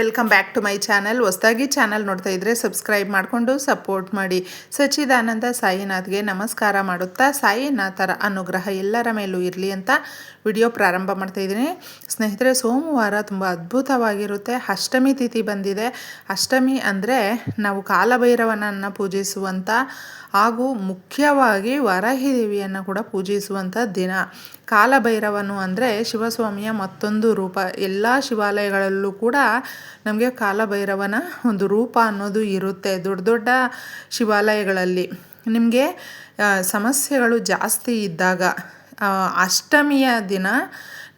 Welcome back to my channel ಹೊಸದಾಗಿ channel ನೋಡ್ತಾ ಇದ್ರೆ ಸಬ್ಸ್ಕ್ರೈಬ್ ಮಾಡಿಕೊಂಡು ಸಪೋರ್ಟ್ ಮಾಡಿ. ಸಚ್ಚಿದಾನಂದ ಸಾಯಿನಾಥ್ಗೆ ನಮಸ್ಕಾರ ಮಾಡುತ್ತಾ, ಸಾಯಿನಾಥರ ಅನುಗ್ರಹ ಎಲ್ಲರ ಮೇಲೂ ಇರಲಿ ಅಂತ ವಿಡಿಯೋ ಪ್ರಾರಂಭ ಮಾಡ್ತಾ ಇದ್ದೀನಿ. ಸ್ನೇಹಿತರೆ, ಸೋಮವಾರ ತುಂಬ ಅದ್ಭುತವಾಗಿರುತ್ತೆ. ಅಷ್ಟಮಿ ತಿಥಿ ಬಂದಿದೆ. ಅಷ್ಟಮಿ ಅಂದರೆ ನಾವು ಕಾಲಭೈರವನನ್ನು ಪೂಜಿಸುವಂಥ ಹಾಗೂ ಮುಖ್ಯವಾಗಿ ವರಹಿದೇವಿಯನ್ನು ಕೂಡ ಪೂಜಿಸುವಂಥ ದಿನ. ಕಾಲಭೈರವನು ಅಂದರೆ ಶಿವಸ್ವಾಮಿಯ ಮತ್ತೊಂದು ರೂಪ. ಎಲ್ಲ ಶಿವಾಲಯಗಳಲ್ಲೂ ಕೂಡ ನಮಗೆ ಕಾಲಭೈರವನ ಒಂದು ರೂಪ ಅನ್ನೋದು ಇರುತ್ತೆ ದೊಡ್ಡ ದೊಡ್ಡ ಶಿವಾಲಯಗಳಲ್ಲಿ. ನಿಮಗೆ ಸಮಸ್ಯೆಗಳು ಜಾಸ್ತಿ ಇದ್ದಾಗ ಅಷ್ಟಮಿಯ ದಿನ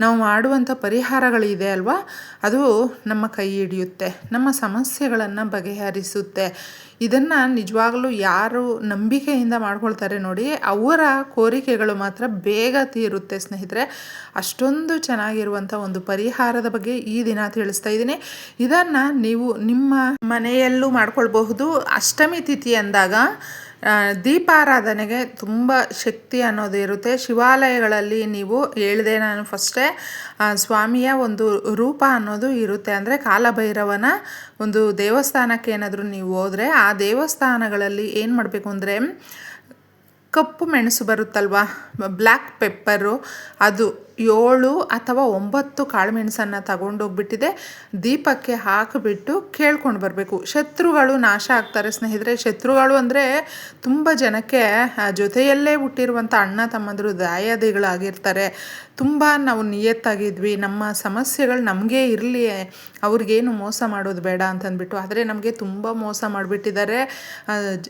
ನಾವು ಮಾಡುವಂಥ ಪರಿಹಾರಗಳಿದೆ ಅಲ್ವಾ? ಅದು ನಮ್ಮ ಕೈ ಹಿಡಿಯುತ್ತೆ, ನಮ್ಮ ಸಮಸ್ಯೆಗಳನ್ನು ಬಗೆಹರಿಸುತ್ತೆ. ಇದನ್ನು ನಿಜವಾಗಲೂ ಯಾರು ನಂಬಿಕೆಯಿಂದ ಮಾಡ್ಕೊಳ್ತಾರೆ ನೋಡಿ, ಅವರ ಕೋರಿಕೆಗಳು ಮಾತ್ರ ಬೇಗ ತೀರುತ್ತೆ ಸ್ನೇಹಿತರೆ. ಅಷ್ಟೊಂದು ಚೆನ್ನಾಗಿರುವಂಥ ಒಂದು ಪರಿಹಾರದ ಬಗ್ಗೆ ಈ ದಿನ ತಿಳಿಸ್ತಾ ಇದ್ದೀನಿ. ಇದನ್ನು ನೀವು ನಿಮ್ಮ ಮನೆಯಲ್ಲೂ ಮಾಡ್ಕೊಳ್ಬಹುದು. ಅಷ್ಟಮಿ ತಿಥಿ ಅಂದಾಗ ದೀಪಾರಾಧನೆಗೆ ತುಂಬ ಶಕ್ತಿ ಅನ್ನೋದು ಇರುತ್ತೆ. ಶಿವಾಲಯಗಳಲ್ಲಿ ನೀವು ಹೇಳಿದೆ ನಾನು ಫಸ್ಟೇ ಸ್ವಾಮಿಯ ಒಂದು ರೂಪ ಅನ್ನೋದು ಇರುತ್ತೆ. ಅಂದರೆ ಕಾಲಭೈರವನ ಒಂದು ದೇವಸ್ಥಾನಕ್ಕೆ ಏನಾದರೂ ನೀವು ಹೋದರೆ ಆ ದೇವಸ್ಥಾನಗಳಲ್ಲಿ ಏನು ಮಾಡಬೇಕು ಅಂದರೆ ಕಪ್ಪು ಮೆಣಸು ಬರುತ್ತಲ್ವ ಬ್ಲ್ಯಾಕ್ ಪೆಪ್ಪರು, ಅದು ಏಳು ಅಥವಾ ಒಂಬತ್ತು ಕಾಳುಮೆಣಸನ್ನು ತಗೊಂಡೋಗ್ಬಿಟ್ಟಿದೆ. ದೀಪಕ್ಕೆ ಹಾಕಿಬಿಟ್ಟು ಕೇಳ್ಕೊಂಡು ಬರಬೇಕು. ಶತ್ರುಗಳು ನಾಶ ಆಗ್ತಾರೆ ಸ್ನೇಹಿತರೆ. ಶತ್ರುಗಳು ಅಂದರೆ ತುಂಬ ಜನಕ್ಕೆ ಜೊತೆಯಲ್ಲೇ ಹುಟ್ಟಿರುವಂಥ ಅಣ್ಣ ತಮ್ಮಂದರು ದಾಯಾದಿಗಳಾಗಿರ್ತಾರೆ. ತುಂಬ ನಾವು ನಿಯತ್ತಾಗಿದ್ವಿ. ನಮ್ಮ ಸಮಸ್ಯೆಗಳು ನಮಗೆ ಇರಲಿ, ಅವ್ರಿಗೇನು ಮೋಸ ಮಾಡೋದು ಬೇಡ ಅಂತಂದ್ಬಿಟ್ಟು. ಆದರೆ ನಮಗೆ ತುಂಬ ಮೋಸ ಮಾಡಿಬಿಟ್ಟಿದ್ದಾರೆ.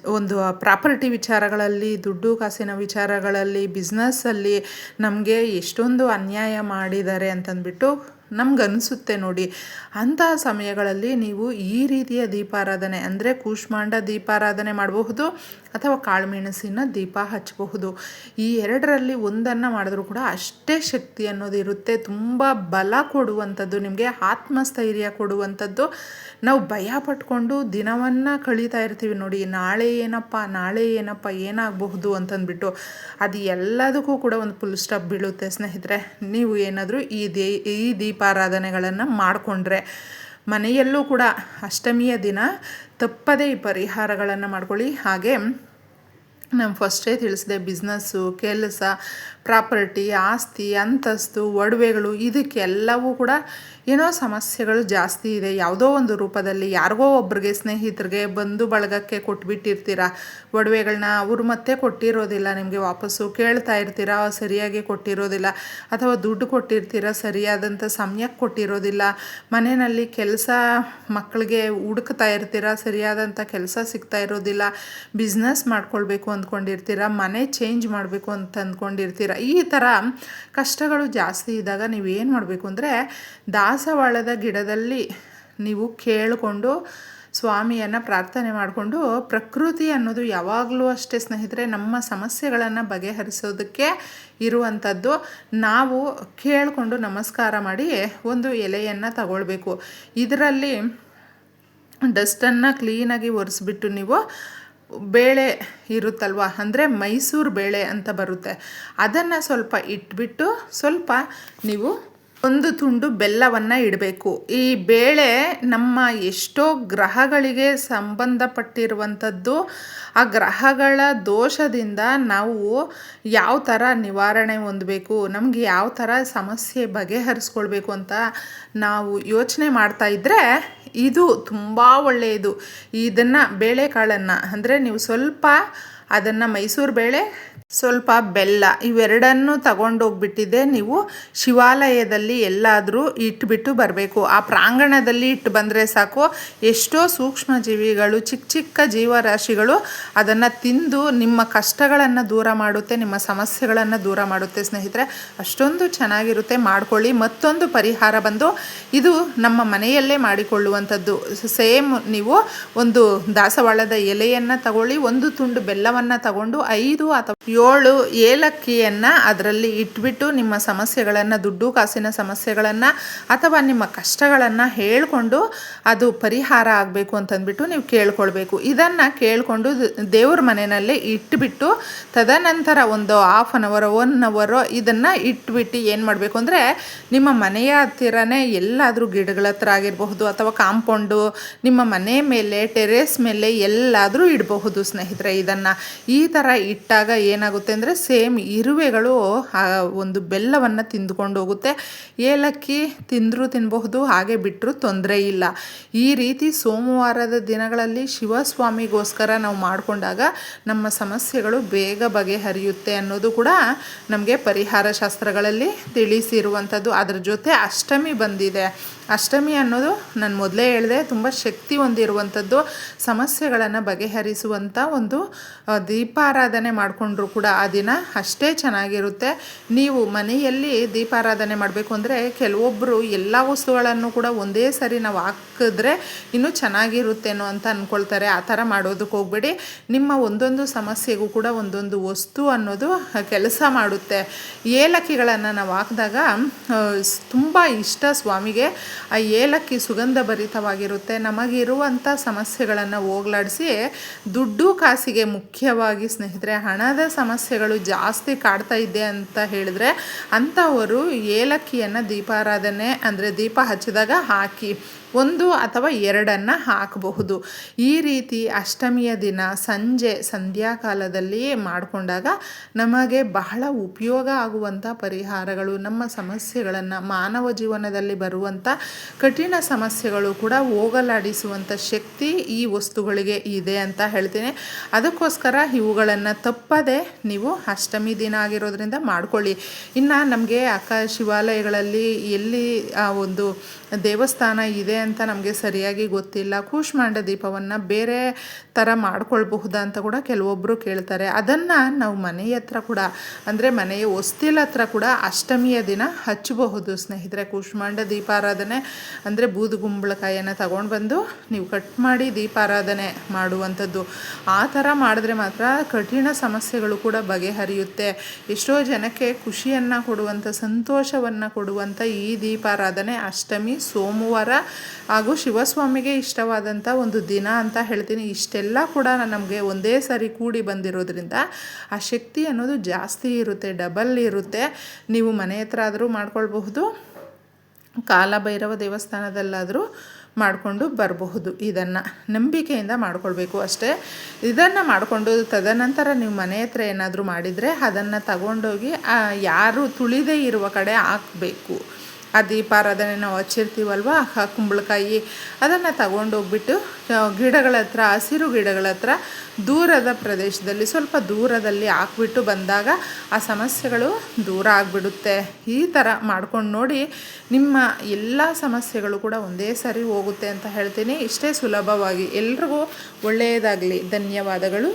ಒಂದು ಪ್ರಾಪರ್ಟಿ ವಿಚಾರಗಳಲ್ಲಿ, ದುಡ್ಡು, ಕಾಸಿನ ವಿಚಾರಗಳಲ್ಲಿ ಬಿಸ್ನೆಸ್ಸಲ್ಲಿ ನಮಗೆ ಎಷ್ಟೊಂದು ಅನ್ಯಾಯ ಮಾಡಿದ್ದಾರೆ ಅಂತಂದ್ಬಿಟ್ಟು ನಮ್ಗನ್ನಿಸುತ್ತೆ ನೋಡಿ. ಅಂತಹ ಸಮಯಗಳಲ್ಲಿ ನೀವು ಈ ರೀತಿಯ ದೀಪಾರಾಧನೆ ಅಂದರೆ ಕೂಷ್ಮಾಂಡ ದೀಪಾರಾಧನೆ ಮಾಡಬಹುದು. ಅಥವಾ ಕಾಳುಮೆಣಸಿನ ದೀಪ ಹಚ್ಚಬಹುದು. ಈ ಎರಡರಲ್ಲಿ ಒಂದನ್ನು ಮಾಡಿದ್ರೂ ಕೂಡ ಅಷ್ಟೇ ಶಕ್ತಿ ಅನ್ನೋದು ಇರುತ್ತೆ. ತುಂಬ ಬಲ ಕೊಡುವಂಥದ್ದು, ನಿಮಗೆ ಆತ್ಮಸ್ಥೈರ್ಯ ಕೊಡುವಂಥದ್ದು. ನಾವು ಭಯ ಪಟ್ಕೊಂಡು ದಿನವನ್ನು ಕಳೀತಾ ಇರ್ತೀವಿ ನೋಡಿ, ನಾಳೆ ಏನಪ್ಪ ನಾಳೆ ಏನಪ್ಪ, ಏನಾಗಬಹುದು ಅಂತಂದ್ಬಿಟ್ಟು. ಅದು ಎಲ್ಲದಕ್ಕೂ ಕೂಡ ಒಂದು ಫುಲ್ ಸ್ಟಾಪ್ ಬೀಳುತ್ತೆ ಸ್ನೇಹಿತರೆ. ನೀವು ಏನಾದರೂ ಈ ದೇ, ಈ ದೀಪಾರಾಧನೆಗಳನ್ನು ಮಾಡಿಕೊಂಡ್ರೆ. ಮನೆಯಲ್ಲೂ ಕೂಡ ಅಷ್ಟಮಿಯ ದಿನ ತಪ್ಪದೇ ಈ ಪರಿಹಾರಗಳನ್ನು ಮಾಡ್ಕೊಳ್ಳಿ. ಹಾಗೆ ನಾನು ಫಸ್ಟೇ ತಿಳಿಸಿದೆ ಬಿಸ್ನೆಸ್ಸು ಕೆಲಸ ಪ್ರಾಪರ್ಟಿ, ಆಸ್ತಿ, ಅಂತಸ್ತು, ಒಡವೆಗಳು, ಇದಕ್ಕೆಲ್ಲವೂ ಕೂಡ ಏನೋ ಸಮಸ್ಯೆಗಳು ಜಾಸ್ತಿ ಇದೆ. ಯಾವುದೋ ಒಂದು ರೂಪದಲ್ಲಿ ಯಾರಿಗೋ ಒಬ್ರಿಗೆ ಸ್ನೇಹಿತರಿಗೆ ಬಂಧು ಬಳಗಕ್ಕೆ ಕೊಟ್ಬಿಟ್ಟಿರ್ತೀರ? ಒಡವೆಗಳನ್ನ ಅವರು ಮತ್ತೆ ಕೊಟ್ಟಿರೋದಿಲ್ಲ, ನಿಮಗೆ ವಾಪಸ್ಸು ಕೇಳ್ತಾ ಇರ್ತೀರ? ಸರಿಯಾಗಿ ಕೊಟ್ಟಿರೋದಿಲ್ಲ ಅಥವಾ ದುಡ್ಡು ಕೊಟ್ಟಿರ್ತೀರ? ಸರಿಯಾದಂಥ ಸಮಯಕ್ಕೆ ಕೊಟ್ಟಿರೋದಿಲ್ಲ. ಮನೆಯಲ್ಲಿ ಕೆಲಸ ಮಕ್ಕಳಿಗೆ ಹುಡುಕ್ತಾ ಇರ್ತೀರ? ಸರಿಯಾದಂಥ ಕೆಲಸ ಸಿಗ್ತಾ ಇರೋದಿಲ್ಲ. ಬಿಸ್ನೆಸ್ ಮಾಡ್ಕೊಳ್ಬೇಕು ಅಂದ್ಕೊಂಡಿರ್ತೀರ? ಮನೆ ಚೇಂಜ್ ಮಾಡಬೇಕು ಅಂತ ಅಂದ್ಕೊಂಡಿರ್ತೀರ? ಈ ಥರ ಕಷ್ಟಗಳು ಜಾಸ್ತಿ ಇದ್ದಾಗ ನೀವೇನು ಮಾಡಬೇಕು ಅಂದರೆ ದಾಸವಾಳದ ಗಿಡದಲ್ಲಿ ನೀವು ಕೇಳಿಕೊಂಡು ಸ್ವಾಮಿಯನ್ನು ಪ್ರಾರ್ಥನೆ ಮಾಡಿಕೊಂಡು ಪ್ರಕೃತಿ ಅನ್ನೋದು ಯಾವಾಗಲೂ ಅಷ್ಟೇ ಸ್ನೇಹಿತರೆ ನಮ್ಮ ಸಮಸ್ಯೆಗಳನ್ನು ಬಗೆಹರಿಸೋದಕ್ಕೆ ಇರುವಂಥದ್ದು ನಾವು ಕೇಳಿಕೊಂಡು ನಮಸ್ಕಾರ ಮಾಡಿ ಒಂದು ಎಲೆಯನ್ನು ತಗೊಳ್ಬೇಕು. ಇದರಲ್ಲಿ ಡಸ್ಟನ್ನು ಕ್ಲೀನಾಗಿ ಒರೆಸ್ಬಿಟ್ಟು ನೀವು ಬೇಳೆ ಇರುತ್ತಲ್ವ? ಅಂದರೆ ಮೈಸೂರು ಬೇಳೆ ಅಂತ ಬರುತ್ತೆ. ಅದನ್ನು ಸ್ವಲ್ಪ ಇಟ್ಬಿಟ್ಟು ಸ್ವಲ್ಪ ನೀವು ಒಂದು ತುಂಡು ಬೆಲ್ಲವನ್ನು ಇಡಬೇಕು. ಈ ಬೇಳೆ ನಮ್ಮ ಎಷ್ಟೋ ಗ್ರಹಗಳಿಗೆ ಸಂಬಂಧಪಟ್ಟಿರುವಂಥದ್ದು. ಆ ಗ್ರಹಗಳ ದೋಷದಿಂದ ನಾವು ಯಾವ ಥರ ನಿವಾರಣೆ ಹೊಂದಬೇಕು, ನಮಗೆ ಯಾವ ಥರ ಸಮಸ್ಯೆ ಬಗೆಹರಿಸ್ಕೊಳ್ಬೇಕು ಅಂತ ನಾವು ಯೋಚನೆ ಮಾಡ್ತಾ ಇದ್ದರೆ ಇದು ತುಂಬ ಒಳ್ಳೆಯದು. ಇದನ್ನು ಬೇಳೆಕಾಳನ್ನು ಅಂದರೆ ನೀವು ಸ್ವಲ್ಪ ಅದನ್ನು ಮೈಸೂರು ಬೇಳೆ, ಸ್ವಲ್ಪ ಬೆಲ್ಲ ಇವೆರಡನ್ನು ತಗೊಂಡೋಗ್ಬಿಟ್ಟಿದ್ದೆ ನೀವು ಶಿವಾಲಯದಲ್ಲಿ ಎಲ್ಲಾದರೂ ಇಟ್ಬಿಟ್ಟು ಬರಬೇಕು. ಆ ಪ್ರಾಂಗಣದಲ್ಲಿ ಇಟ್ಟು ಬಂದರೆ ಸಾಕು. ಎಷ್ಟೋ ಸೂಕ್ಷ್ಮ ಜೀವಿಗಳು ಚಿಕ್ಕ ಚಿಕ್ಕ ಜೀವರಾಶಿಗಳು ಅದನ್ನು ತಿಂದು ನಿಮ್ಮ ಕಷ್ಟಗಳನ್ನು ದೂರ ಮಾಡುತ್ತೆ, ನಿಮ್ಮ ಸಮಸ್ಯೆಗಳನ್ನು ದೂರ ಮಾಡುತ್ತೆ ಸ್ನೇಹಿತರೆ. ಅಷ್ಟೊಂದು ಚೆನ್ನಾಗಿರುತ್ತೆ. ಮಾಡ್ಕೊಳ್ಳಿ. ಮತ್ತೊಂದು ಪರಿಹಾರ ಬಂದು ಇದು ನಮ್ಮ ಮನೆಯಲ್ಲೇ ಮಾಡಿಕೊಳ್ಳುವಂಥದ್ದು. ಸೇಮ್ ನೀವು ಒಂದು ದಾಸವಾಳದ ಎಲೆಯನ್ನು ತಗೊಳ್ಳಿ. ಒಂದು ತುಂಡು ಬೆಲ್ಲವನ್ನು ಬೆಲ್ಲವನ್ನು ತಗೊಂಡು ಐದು ಅಥವಾ ಏಳು ಏಲಕ್ಕಿಯನ್ನು ಅದರಲ್ಲಿ ಇಟ್ಬಿಟ್ಟು ನಿಮ್ಮ ಸಮಸ್ಯೆಗಳನ್ನು, ದುಡ್ಡು ಕಾಸಿನ ಸಮಸ್ಯೆಗಳನ್ನು ಅಥವಾ ನಿಮ್ಮ ಕಷ್ಟಗಳನ್ನು ಹೇಳಿಕೊಂಡು ಅದು ಪರಿಹಾರ ಆಗಬೇಕು ಅಂತಂದ್ಬಿಟ್ಟು ನೀವು ಕೇಳ್ಕೊಳ್ಬೇಕು. ಇದನ್ನು ಕೇಳಿಕೊಂಡು ದೇವ್ರ ಮನೆಯಲ್ಲಿ ಇಟ್ಬಿಟ್ಟು ತದನಂತರ ಒಂದು ಹಾಫ್ ಅನ್ ಅವರ್ ಒನ್ ಅವರು ಇದನ್ನು ಇಟ್ಬಿಟ್ಟು ಏನು ಮಾಡಬೇಕು ಅಂದರೆ ನಿಮ್ಮ ಮನೆಯ ಹತ್ತಿರನೇ ಎಲ್ಲಾದರೂ ಗಿಡಗಳ ಹತ್ರ ಆಗಿರಬಹುದು ಅಥವಾ ಕಾಂಪೌಂಡು, ನಿಮ್ಮ ಮನೆ ಮೇಲೆ, ಟೆರೇಸ್ ಮೇಲೆ ಎಲ್ಲಾದರೂ ಇಡಬಹುದು ಸ್ನೇಹಿತರೆ ಇದನ್ನು. ಈ ಥರ ಇಟ್ಟಾಗ ಏನಾಗುತ್ತೆ ಅಂದರೆ ಸೇಮ್ ಇರುವೆಗಳು ಒಂದು ಬೆಲ್ಲವನ್ನು ತಿಂದುಕೊಂಡು ಹೋಗುತ್ತೆ. ಏಲಕ್ಕಿ ತಿಂದರೂ ತಿನ್ನಬಹುದು ಹಾಗೆ ಬಿಟ್ಟರೂ ತೊಂದರೆ ಇಲ್ಲ. ಈ ರೀತಿ ಸೋಮವಾರದ ದಿನಗಳಲ್ಲಿ ಶಿವಸ್ವಾಮಿಗೋಸ್ಕರ ನಾವು ಮಾಡಿಕೊಂಡಾಗ ನಮ್ಮ ಸಮಸ್ಯೆಗಳು ಬೇಗ ಬಗೆಹರಿಯುತ್ತೆ ಅನ್ನೋದು ಕೂಡ ನಮಗೆ ಪರಿಹಾರ ಶಾಸ್ತ್ರಗಳಲ್ಲಿ ತಿಳಿಸಿರುವಂಥದ್ದು. ಅದರ ಜೊತೆ ಅಷ್ಟಮಿ ಬಂದಿದೆ. ಅಷ್ಟಮಿ ಅನ್ನೋದು ನಾನು ಮೊದಲೇ ಹೇಳಿದೆ, ತುಂಬ ಶಕ್ತಿ ಹೊಂದಿರುವಂಥದ್ದು, ಸಮಸ್ಯೆಗಳನ್ನು ಬಗೆಹರಿಸುವಂಥ ಒಂದು ದೀಪಾರಾಧನೆ ಮಾಡಿಕೊಂಡ್ರು ಕೂಡ ಆ ದಿನ ಅಷ್ಟೇ ಚೆನ್ನಾಗಿರುತ್ತೆ. ನೀವು ಮನೆಯಲ್ಲಿ ದೀಪಾರಾಧನೆ ಮಾಡಬೇಕು ಅಂದರೆ ಕೆಲವೊಬ್ಬರು ಎಲ್ಲ ವಸ್ತುಗಳನ್ನು ಕೂಡ ಒಂದೇ ಸರಿ ನಾವು ಹಾಕಿದ್ರೆ ಇನ್ನೂ ಚೆನ್ನಾಗಿರುತ್ತೇನೋ ಅಂತ ಅಂದ್ಕೊಳ್ತಾರೆ ಆ ಥರ ಮಾಡೋದಕ್ಕೆ ಹೋಗ್ಬೇಡಿ. ನಿಮ್ಮ ಒಂದೊಂದು ಸಮಸ್ಯೆಗೂ ಕೂಡ ಒಂದೊಂದು ವಸ್ತು ಅನ್ನೋದು ಕೆಲಸ ಮಾಡುತ್ತೆ. ಏಲಕ್ಕಿಗಳನ್ನು ನಾವು ಹಾಕಿದಾಗ ತುಂಬ ಇಷ್ಟ ಸ್ವಾಮಿಗೆ. ಆ ಏಲಕ್ಕಿ ಸುಗಂಧ ಭರಿತವಾಗಿರುತ್ತೆ ನಮಗಿರುವಂಥ ಸಮಸ್ಯೆಗಳನ್ನು ಹೋಗ್ಲಾಡಿಸಿ ದುಡ್ಡು ಕಾಸಿಗೆ ಮುಖ್ಯವಾಗಿ ಸ್ನೇಹಿತರೆ, ಹಣದ ಸಮಸ್ಯೆಗಳು ಜಾಸ್ತಿ ಕಾಡ್ತಾ ಇದೆ ಅಂತ ಹೇಳಿದ್ರೆ ಅಂಥವರು ಏಲಕ್ಕಿಯನ್ನು ದೀಪಾರಾಧನೆ ಅಂದರೆ ದೀಪ ಹಚ್ಚಿದಾಗ ಹಾಕಿ ಒಂದು ಅಥವಾ ಎರಡನ್ನು ಹಾಕಬಹುದು. ಈ ರೀತಿ ಅಷ್ಟಮಿಯ ದಿನ ಸಂಜೆ ಸಂಧ್ಯಾಕಾಲದಲ್ಲಿಯೇ ಮಾಡಿಕೊಂಡಾಗ ನಮಗೆ ಬಹಳ ಉಪಯೋಗ ಆಗುವಂಥ ಪರಿಹಾರಗಳು, ನಮ್ಮ ಸಮಸ್ಯೆಗಳನ್ನು, ಮಾನವ ಜೀವನದಲ್ಲಿ ಬರುವಂಥ ಕಠಿಣ ಸಮಸ್ಯೆಗಳು ಕೂಡ ಹೋಗಲಾಡಿಸುವಂಥ ಶಕ್ತಿ ಈ ವಸ್ತುಗಳಿಗೆ ಇದೆ ಅಂತ ಹೇಳ್ತೀನಿ. ಅದಕ್ಕೋಸ್ಕರ ಇವುಗಳನ್ನು ತಪ್ಪದೆ ನೀವು ಅಷ್ಟಮಿ ದಿನ ಆಗಿರೋದ್ರಿಂದ ಮಾಡ್ಕೊಳ್ಳಿ. ಇನ್ನು ನಮಗೆ ಅಕ್ಕ ಶಿವಾಲಯಗಳಲ್ಲಿ ಎಲ್ಲಿ ಆ ಒಂದು ದೇವಸ್ಥಾನ ಇದೆ ಅಂತ ನಮಗೆ ಸರಿಯಾಗಿ ಗೊತ್ತಿಲ್ಲ. ಕೂಶ್ಮಾಂಡ ದೀಪವನ್ನು ಬೇರೆ ಥರ ಮಾಡ್ಕೊಳ್ಬಹುದಾ ಅಂತ ಕೂಡ ಕೆಲವೊಬ್ಬರು ಕೇಳ್ತಾರೆ. ಅದನ್ನು ನಾವು ಮನೆ ಹತ್ರ ಕೂಡ, ಅಂದರೆ ಮನೆಯ ಹೊಸ್ತಿಲ ಹತ್ರ ಕೂಡ ಅಷ್ಟಮಿಯ ದಿನ ಹಚ್ಚಬಹುದು ಸ್ನೇಹಿತರೆ ಕೂಶ್ಮಾಂಡ ದೀಪಾರಾಧನೆ ಅಂದರೆ ಬೂದುಗುಂಬಳಕಾಯಿಯನ್ನು ತಗೊಂಡು ಬಂದು ನೀವು ಕಟ್ ಮಾಡಿ ದೀಪಾರಾಧನೆ ಮಾಡುವಂಥದ್ದು. ಆ ಥರ ಮಾಡಿದ್ರೆ ಮಾತ್ರ ಕಠಿಣ ಸಮಸ್ಯೆಗಳು ಕೂಡ ಬಗೆಹರಿಯುತ್ತೆ. ಎಷ್ಟೋ ಜನಕ್ಕೆ ಖುಷಿಯನ್ನು ಕೊಡುವಂಥ ಸಂತೋಷವನ್ನು ಕೊಡುವಂಥ ಈ ದೀಪಾರಾಧನೆ ಅಷ್ಟಮಿ, ಸೋಮವಾರ ಹಾಗೂ ಶಿವಸ್ವಾಮಿಗೆ ಇಷ್ಟವಾದಂಥ ಒಂದು ದಿನ ಅಂತ ಹೇಳ್ತೀನಿ. ಇಷ್ಟೆಲ್ಲ ಕೂಡ ನಮಗೆ ಒಂದೇ ಸಾರಿ ಕೂಡಿ ಬಂದಿರೋದ್ರಿಂದ ಆ ಶಕ್ತಿ ಅನ್ನೋದು ಜಾಸ್ತಿ ಇರುತ್ತೆ ಡಬಲ್ ಇರುತ್ತೆ. ನೀವು ಮನೆ ಹತ್ರ ಆದರೂ ಮಾಡ್ಕೊಳ್ಬಹುದು ಕಾಲಭೈರವ ದೇವಸ್ಥಾನದಲ್ಲಾದರೂ ಮಾಡಿಕೊಂಡು ಬರಬಹುದು. ಇದನ್ನು ನಂಬಿಕೆಯಿಂದ ಮಾಡಿಕೊಳ್ಬೇಕು ಅಷ್ಟೇ. ಇದನ್ನು ಮಾಡಿಕೊಂಡು ತದನಂತರ ನೀವು ಮನೆ ಹತ್ರ ಏನಾದರೂ ಮಾಡಿದರೆ ಅದನ್ನು ತಗೊಂಡೋಗಿ ಯಾರು ತುಳಿದೇ ಇರುವ ಕಡೆ ಹಾಕಬೇಕು. ಆ ದೀಪಾರಾಧನೆ ನಾವು ಹಚ್ಚಿರ್ತೀವಲ್ವ? ಆ ಕುಂಬಳಕಾಯಿ ಅದನ್ನು ತಗೊಂಡೋಗ್ಬಿಟ್ಟು ಗಿಡಗಳ ಹತ್ರ, ಹಸಿರು ಗಿಡಗಳ ಹತ್ರ ದೂರದ ಪ್ರದೇಶದಲ್ಲಿ, ಸ್ವಲ್ಪ ದೂರದಲ್ಲಿ ಹಾಕ್ಬಿಟ್ಟು ಬಂದಾಗ ಆ ಸಮಸ್ಯೆಗಳು ದೂರ ಆಗಿಬಿಡುತ್ತೆ. ಈ ಥರ ಮಾಡ್ಕೊಂಡು ನೋಡಿ ನಿಮ್ಮ ಎಲ್ಲ ಸಮಸ್ಯೆಗಳು ಕೂಡ ಒಂದೇ ಸರಿ ಹೋಗುತ್ತೆ ಅಂತ ಹೇಳ್ತೀನಿ. ಇಷ್ಟೇ ಸುಲಭವಾಗಿ. ಎಲ್ರಿಗೂ ಒಳ್ಳೆಯದಾಗಲಿ ಧನ್ಯವಾದಗಳು.